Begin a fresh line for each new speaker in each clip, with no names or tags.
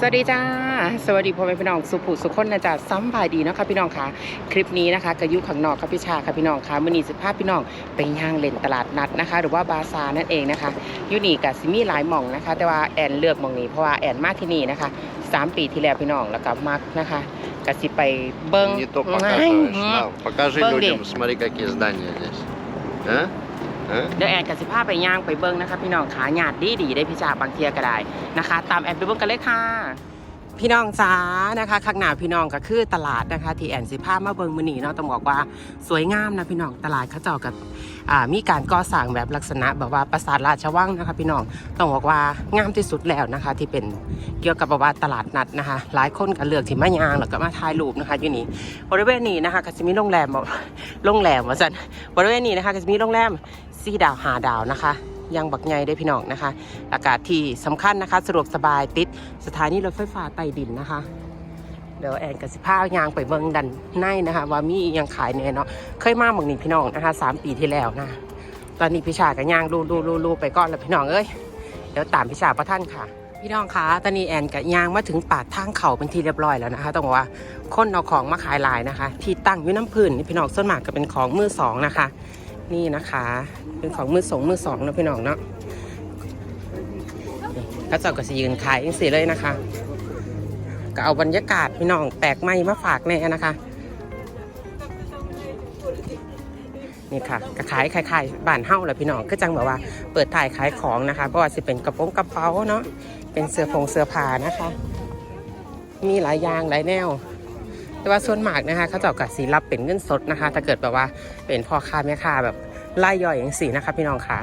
สวัสดีจ้า สวัสดีพ่อแม่พี่น้องสุภูสุขคนนะจ๊ะซ้ำบายดีเนาะค่ะพี่น้องค่ะ คลิปนี้นะคะกระยุข้างนอกค่ะพี่ชาค่ะพี่น้องค่ะมื่อนี้สิภาพพี่น้องไปย่างเล่นตลาดนัดนะคะ หรือว่าบาซาร์นั่นเองนะคะอยูนี่กับซิมีหลายหม่องนะคะ แต่ว่าแอนเลือกหม่องนี้เพราะว่าแอนมาที่นี่นะคะสามปีที่แล้วพี่น้องแล้วก็มักนะคะกสิไปเบิ้ง
Не то показываешь. На, покажи
Балди.
людям, смотри, какие здания здесь. А? А?
เดี๋ยวแอนกับสิภาพไปย่างไปเบิ้งนะคะ พี่น้องขาหยาดดีดีๆได้พี่ชาบางเทียก็ได้นะคะ ตามแอนไปเบิ้งกันเลยค่ะ พี่น้องจ้านะคะข้างหน้าพี่น้องก็คือตลาดนะคะที่แอนสิภาพมาเบิงมือนีเนาะต้องบอกว่าสวยงามนะพี่น้องตลาดเขาเจ้ากับอ่ามีการก่อสร้างแบบลักษณะแบบว่าปราสาทราชวังนะคะ พี่น้องต้องบอกว่างามที่สุดแล้วนะคะ ที่เป็นเกี่ยวกับแบบว่าตลาดนัดนะคะ หลายคนก็เลือกที่มายางแล้วก็มาถ่ายรูปนะคะอยู่นี่บริเวณนี้นะคะก็จะมีโรงแรมบอกโรงแรมว่าสันบริเวณนี้นะคะก็จะมีโรงแรม สี่ดาวหาดาวนะคะ ยังบักใหญ่ได้พี่น้องนะคะ อากาศที่สำคัญนะคะ สะดวกสบายติดสถานีรถไฟฟ้าใต้ดินนะคะ เดี๋ยวแอนกับสิผ้ายางไปเบิ่งดันในนะคะ ว่ามียังขายเนี่ยเนาะเคยมาหมองนี้พี่น้องนะคะสามปีที่แล้วนะ ตอนนี้พี่ชากับยางรูรูรูรูไปก่อนแล้วพี่น้องเอ้ยเดี๋ยวตามพี่ชาประท่านค่ะพี่น้องคะตอนนี้แอนกับยางมาถึงปากทางเขาเป็นที่เรียบร้อยแล้วนะคะ ต้องบอกว่าคนเอาของมาขายลายนะคะ ที่ตั้งอยู่น้ำพื้นพี่น้องส่วนมากก็เป็นของมือสองนะคะ นี่นะคะ เป็นของมือสองมือสองนะพี่น้องเนาะก็เจ้าก็สิยืนขายเองสิเลยนะคะ ก็เอาบรรยากาศพี่น้องแปลกใหม่มาฝากแน่นะคะ นี่ค่ะก็ขายขายขายบ้านเฮ้าแหละพี่น้องก็จังแบบว่าเปิดถ่ายขายของนะคะเพราะว่าจะเป็นกระโปรงกระเป๋าเนาะเป็นเสื้อผงเสื้อผ้านะคะ มีหลายอย่างหลายแนว แต่ว่าส่วนมากนะคะเขาเจ้ากับสีรับเป็นเงินสดนะคะ ถ้าเกิดแบบว่าเป็นพ่อค้าแม่ค้าแบบไล่ย่อยอย่างสีนะคะพี่น้องค่ะ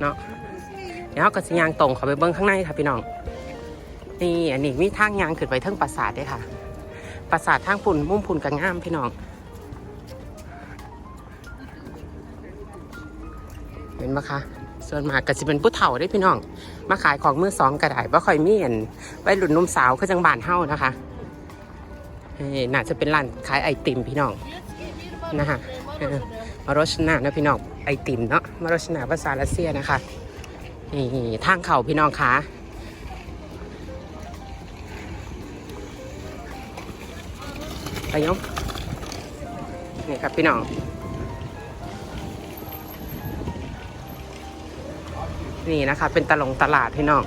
เนาะเดี๋ยวก็สิยางตรงเขาไปเบิ้งข้างในค่ะพี่น้องนี่อันนี้มีทางยางขึ้นไปเทิงปราสาทด้วยค่ะปราสาททางปุ่นมุ่มปุ่นกังงามพี่น้องเห็นไหมคะส่วนมากก็จะเป็นผู้เฒ่าได้พี่น้อง มาขายของมือสองกระไดว่าคอยมีเห็นไปหลุนนมสาวคือจังบานเฮ้านะคะ น่าจะเป็นร้านขายไอติมพี่น้องนะคะมารสนานะพี่น้องไอติมเนาะมารสนาภาษารัสเซียนะคะนี่ทางเขาพี่น้องคะไปยมนี่ครับพี่น้องนี่นะคะ เป็นตลงตลาดพี่น้อง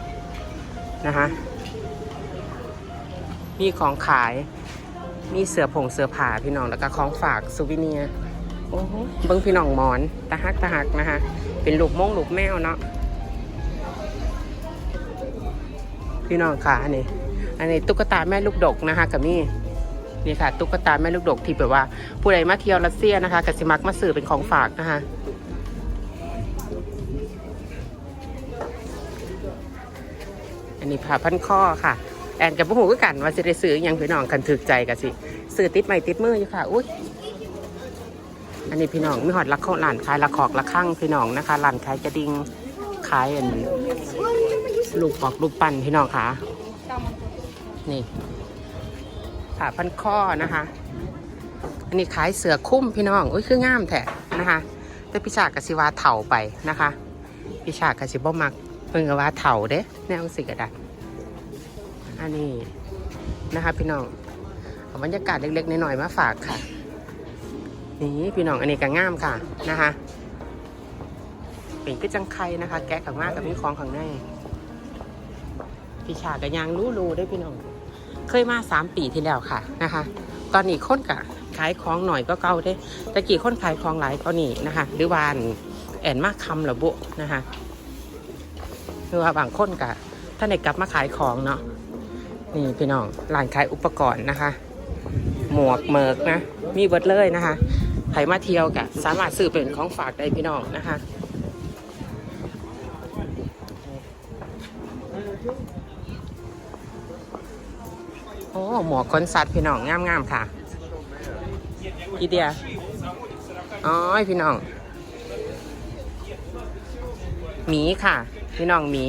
นะคะมีของขาย มีเสือผงเสือผ่าพี่น้องแล้วก็ของฝากซูวิเนียโอ้โหเบิ้งพี่น้องหมอนตะฮักตะฮักนะคะเป็นลูกมงลูกแมวเนาะพี่น้องค่ะอันนี้อันนี้ตุ๊กตาแม่ลูกดกนะคะกับมี่นี่ค่ะ ตุ๊กตาแม่ลูกดกที่แบบว่า ผู้ใดมาเที่ยวรัสเซียนะคะกสิมักมาซื้อเป็นของฝากนะคะอันนี้ผ้าพันคอค่ะ แอนกับพวกหูก็กันว่าจะได้ซื้อยังพี่น้องกันถึกใจกันสิซื้อติดไม้ติดมืออยู่ค่ะอุ้ยอันนี้พี่น้องมีหอดลักข้าวหลานขายละขอกละข้างพี่น้องนะคะหลานขายกระดิ่งขายอันลูกปอกลูกปั้นพี่น้องค่ะนี่ผ้าพันคอนะคะ อันนี้ขายเสือคุ้มพี่น้องอุ้ยคืองามแท้นะคะ แต่พิชากสิวาเถ่าไปนะคะพิชากสิบ่มักเพิ่งกว่าเถาเด้แนวสิกระดัด อันนี้นะคะ พี่น้องเอาบรรยากาศเล็กๆน้อยๆมาฝากค่ะ นี่พี่น้องอันนี้ก็ง่ามค่ะนะคะเป็นก็จังไคนะคะ แกะขังมากกับมีของขังในพี่ชากับยางรู้รูได้พี่น้อง เคยมาสามปีที่แล้วค่ะนะคะ ตอนนี้ค้นกะขายของหน่อยก็เก่าเด้ต่กี่คนขายของหลายก็นี่นะคะ หรือวานแอนมากคำระบุนะคะคือว่าบางคนกะถ้าในกลับมาขายของเนาะ นี่พี่น้องร้านขายอุปกรณ์นะคะ หมวกเมิกนะ มีเบิดเลยนะคะใครมาเที่ยวกะสามารถซื้อเป็นของฝากได้พี่น้องนะคะโอ้หมวกคนสัตว์พี่น้องงามๆค่ะกี่เดียอ๋อพี่น้องหมีค่ะ พี่น้องหมี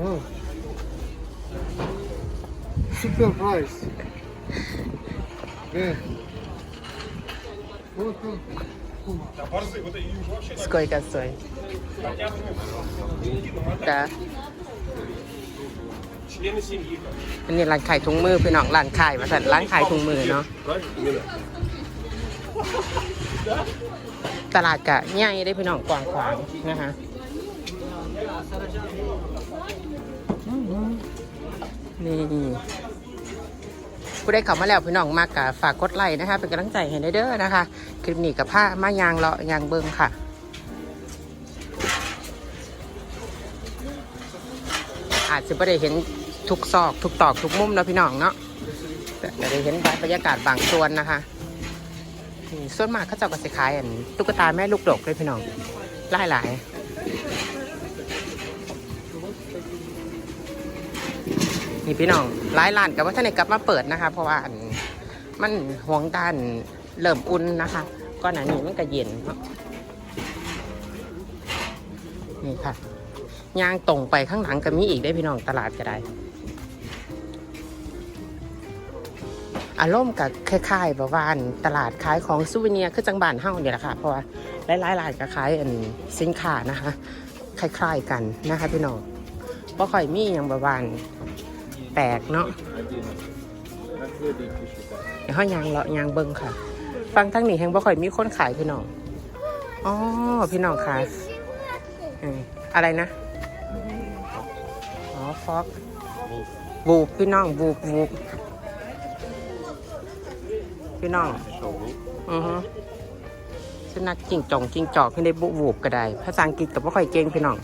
Oh. Super price. Yeah. Вот он.
สวยกันสวยจ้ะ อันนี้ร้านขายถุงมือพี่น้องร้านขายมาสั่นร้านขายถุงมือเนาะตลาดกะใหญ่ได้พี่น้องกว้างขวางนะคะอืมนี่ ผู้ได้เข้ามาแล้วพี่น้องมากกะฝากกดไลค์นะคะ เป็นกำลังใจให้ได้เด้อนะคะ คลิปนี้กับผ้ามายางเลาะยางเบิงค่ะอาจจะไม่ได้เห็นทุกซอก ทุกตอกทุกมุมแล้วพี่น้องเนาะแต่ได้เห็นบรรยากาศบางส่วนนะคะนี่ส่วนมากเขาจ้าก็สิขายอันตุ๊กตาแม่ลูกดกเลยพี่น้องหลายหลาย นี่พี่น้องหลายร้านกับว่าท่านไหนกลับมาเปิดนะคะ เพราะว่าอันมันห่วงด้านเริ่มอุ่นนะคะก่อนหน้านี้มันก็เย็นนี่ค่ะย่างตรงไปข้างหลังก็มีอีกได้พี่น้องตลาดก็ได้ อารมณ์กับคล้ายๆแบบว่านตลาดขายของซูเวเนียคือจังบานเฮ้าเนี่ยแหละค่ะ เพราะว่าหลายๆร้านก็ขายอันสินค้านะคะ คล้ายๆกันนะคะพี่น้องพราะค่อยมีอย่างแบบว่าน แปลกเนาะเดี๋ยวห้อยางเลาะยางเบิ้งค่ะ ฟังทั้งนี้แห่งบ่ค่อยมีคนขายพี่น้องอ๋อพี่น้องขายอะไรนะอ๋อฟอกบูบพี่น้องบูบบูบพี่น้องอือฮึสุนัขจิงจองจิงจอกให้ได้บุบูบก็ได้ภาษาอังกฤษกับว่าค่อยเก่งพี่น้อง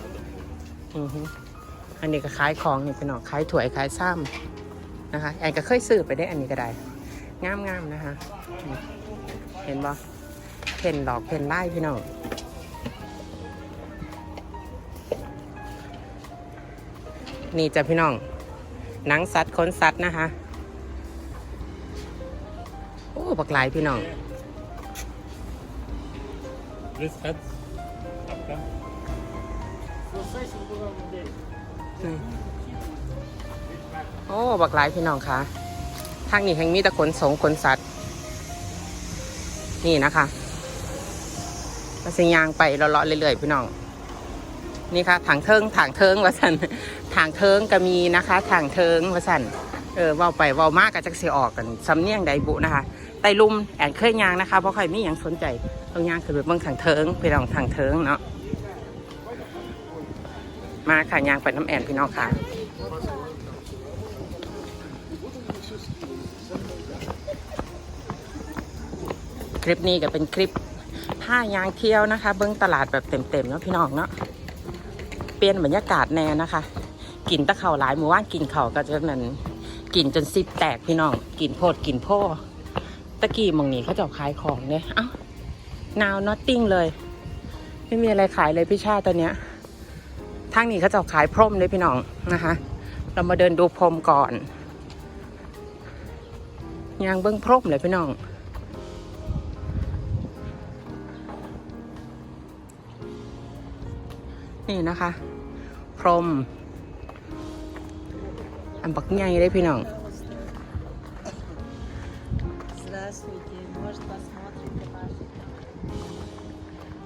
อือฮึ อันนี้ก็ขายของนี่พี่น้องขายถั่วยขายซ้ำนะคะแอนก็เคยซื้อไปได้อันนี้ก็ได้งามๆนะคะเห็นบ่เพนหลอกเพนไล่พี่น้องนี่จ้ะพี่น้อง หนังสัตว์ขนสัตว์นะคะโอ้บักหลายพี่น้อง
This head. Tapka.
อืม โอ้ บักหลายพี่น้องคะทางนี้แห่งมีแต่ขนสงขนสัตว์ นี่นะคะก็สิยางไปเลาะๆเรื่อยๆ พี่น้อง นี่ค่ะถังเทิงถังเทิงว่าสันถังเทิงก็มีนะคะถังเทิงว่าสันเออว่าไปว่ามากก็จะเสียออกกันสำเนียงใดบุนะคะไตลุมแอนเคยยางนะคะเพราะใครมีอย่างสนใจเอายางคือไปเบิ่งถังเทิงไปลองถังเทิงเนาะ มาค่ะยางไปน้ำแอนพี่น้องค่ะคลิปนี้ก็เป็นคลิปผ้ายางเที่ยวนะคะ เบิ้องตลาดแบบเต็มๆเนาะพี่น้องเนาะเปลี่ยนบรรยากาศแน่นะคะกินตะเข่าหลายมู่ว่านกินเข่าก็จะนั้นกินจนซิบแตกพี่น้องกินโพดกินพ่อตะกี้มองนี้เขาจะขายของเนี่ยเอ้านาว nothing เลย ไม่มีอะไรขายเลยพี่ชาติตอนเนี้ย ทางนี้เขาจะขายพรมเลยพี่น้องนะคะ เรามาเดินดูพรมก่อนยางเบื้องพรมเลยพี่น้องนี่นะคะ พรม อันบักใหญ่ได้พี่น้อง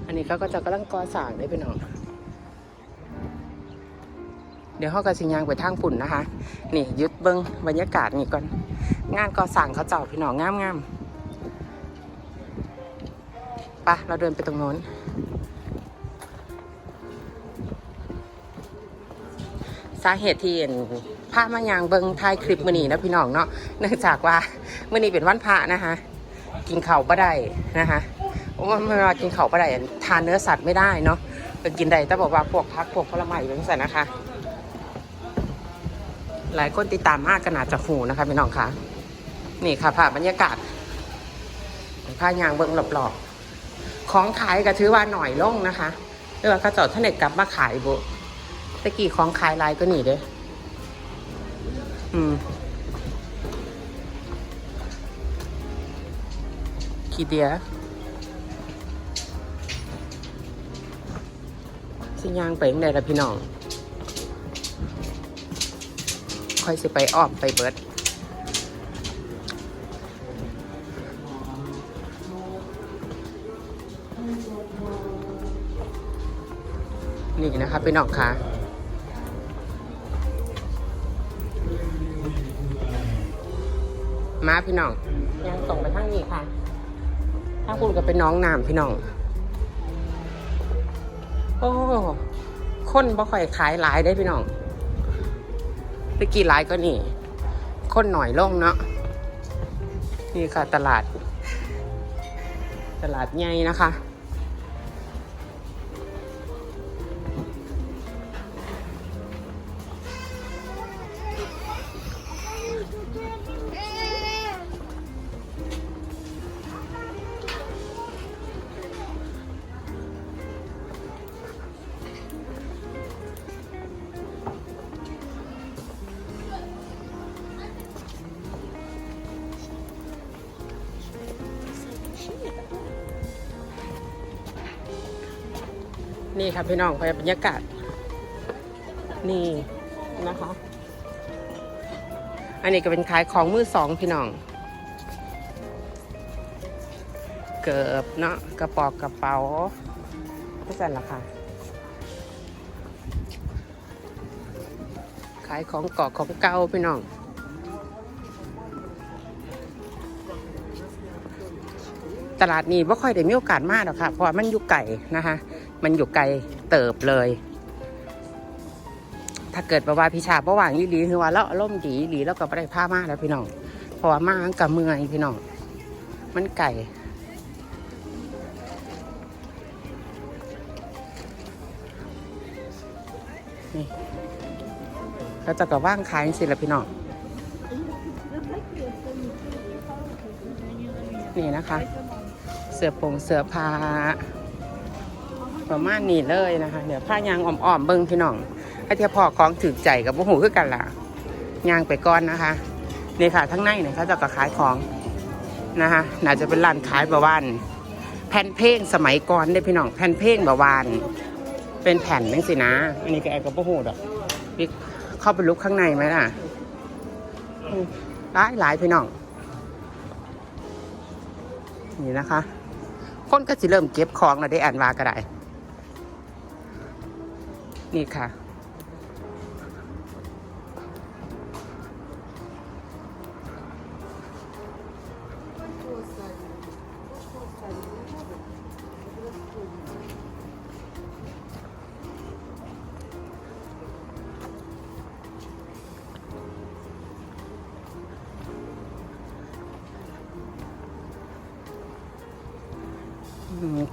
อันนี้เขาก็จะกำลังก่อสร้างได้พี่น้อง ดี๋ยวเขาก็สิยางไปทางฝุ่นนะคะ นี่ยึดเบิ้งบรรยากาศนี่ก่อน งานก่อสร้างเขาเจ้าพี่น้องงามงามไปะเราเดินไปตรงโน้น สาเหตุที่เห็นพามายางเบิงถ่ายคลิปมือนี้นะพี่น้องเนาะเนื่องจากว่ามือนี้เป็นวันพระนะคะ กินเข่าวบ่ได้นะคะว่าเวลากินเข่าวบ่ได้ทานเนื้อสัตว์ไม่ได้เนาะก็กินได้แต่บอกว่าพวกพักพวกผลไม้เป็นสันนะคะ หลายคนติดตามมากขนาดจะหูนะคะพี่น้องคะนี่ค่ะภาพบรรยากาศผ้ายางเบิงหลอบๆของขายก็ถือว่าหน่อยลงนะคะเออเขาเจอดท่านเด็กกลับมาขายบุตะกี้ของขายลายก็หนีเด้อืมขี้เดียสิยางไปยังไงล่ะพี่น้อง ค่อยสิไปออมไปเบิดนี่นะครับพี่น้องค่ะมาพี่น้องยังส่งไปทางนี้ค่ะ ถ้าคุณก็เป็นน้องน้ำพี่น้อง โอ้ คนบ่ค่อยขายหลายได้พี่น้อง ไปกี่หลายก็นี่ คนหน่อยลงเนาะนี่ค่ะตลาด ตลาดใหญ่นะคะ นี่ค่ะพี่น้องไปบรรยากาศ นี่นะคะอันนี้ก็เป็นขายของมือสองพี่น้อง เกิบเนาะกระปอกกระเป๋าก็สั่นละค่ะ ขายของเกาะของเก่าพี่น้อง ตลาดนี้ไม่ค่อยได้มีโอกาสมากหรอกค่ะ เพราะมันอยู่ไกลนะคะ มันอยู่ไกลเติบเลย ถ้าเกิดว่าว่าพี่ชาประหว่างอีหลีคือว่าเราอารมณ์ดีอีหลีแล้วก็ไม่ได้ผ้ามากแล้วพี่น้องเพราะว่ามากับเมืองพี่น้องมันไก่นี่เขาจะกับว่างขายสิละพี่น้องนี่นะคะ เสื้อผงเสื้อผ้า ประมาณนี้เลยนะคะ เดี๋ยวผ้ายางอ่อมๆเบิ้งพี่น้องให้เทียพอของถือใจกับพวกหูคือกันล่ะยางไปก่อนนะคะนี่ค่ะทั้งในเนี่ยเขาจะก็ขายของนะคะน่าจะเป็นร้านขายประวานแผ่นเพลงสมัยก่อนได้พี่น้องแผ่นเพลงประวาน เป็นแผ่นนั่นสินะ อันนี้ก็แอบกับพวกหูดอกพี่เข้าไปลุกข้างในไหมล่ะหลายหลายพี่น้องนี่นะคะ คนก็สิเริ่มเก็บของแล้วได้อ่านวาก็ได้ นี่ค่ะ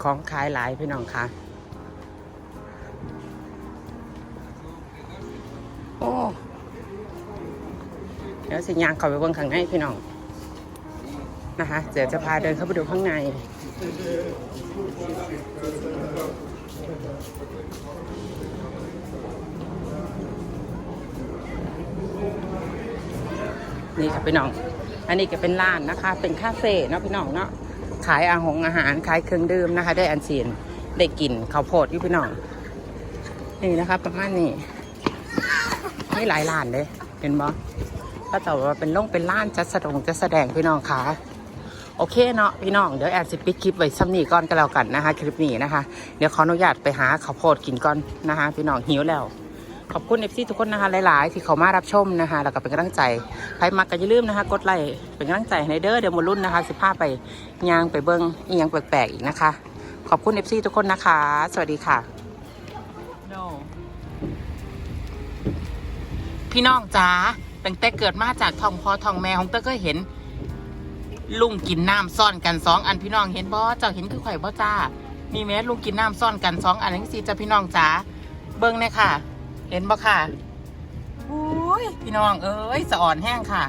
ของขายหลายพี่น้องค่ะ ยวสิยางเข้าไปเบิ่งข้างในพี่น้องนะคะเดี๋ยวจะพาเดินเข้าไปดูข้างในนี่ค่ะพี่น้อง อันนี้ก็เป็นร้านนะคะ เป็นคาเฟ่เนาะพี่น้องเนาะ ขายอาหงอาหาร ขายเครื่องดื่มนะคะ ได้อันเซียนได้กลิ่นข้าวโพดอยู่พี่น้อง นี่นะคะประมาณนี้ไม่หลายร้านเลย เห็นบ่ ก็แต่ว่าเป็นล่งเป็นร้านจัดแสดงจัดแสดงพี่น้องค่ะโอเคเนาะพี่น้องเดี๋ยวแอบสิปิดคลิปไว้ซ้ำนี้ก่อนก็แล้วกันนะคะ คลิปนี้นะคะ เดี๋ยวขออนุญาตไปหาข้าวโพดกินก่อนนะคะ พี่น้องหิวแล้ว ขอบคุณเอฟซีทุกคนนะคะ หลาย ๆ ที่เขามารับชมนะคะ แล้วก็เป็นกำลังใจใครมาก็อย่าลืมนะคะ กดไลค์เป็นกำลังใจให้เด้อเดี๋ยวมรุ่นนะคะสิพาไปยางไปเบิ้งอียังแปลก ๆ อีกนะคะ ขอบคุณเอฟซีทุกคนนะคะ สวัสดีค่ะ no พี่น้องจ๋า ตั้งแต่เกิดมาจากทองพอทองแม่ของเต้ก็เห็น ลุงกินน้ำซ่อนกันสองอันพี่น้องเห็นบ่เจ้าเห็นคือข่อยบ่จ้ามีแม้ลุงกินน้ำซ่อนกันสองอันนี้สิจ้าพี่น้องจ๋าเบิ้งเนี่ยค่ะ เห็นบ่ค่ะอุ้ยพี่น้องเอ้ยสะอ่อนแห้งค่ะ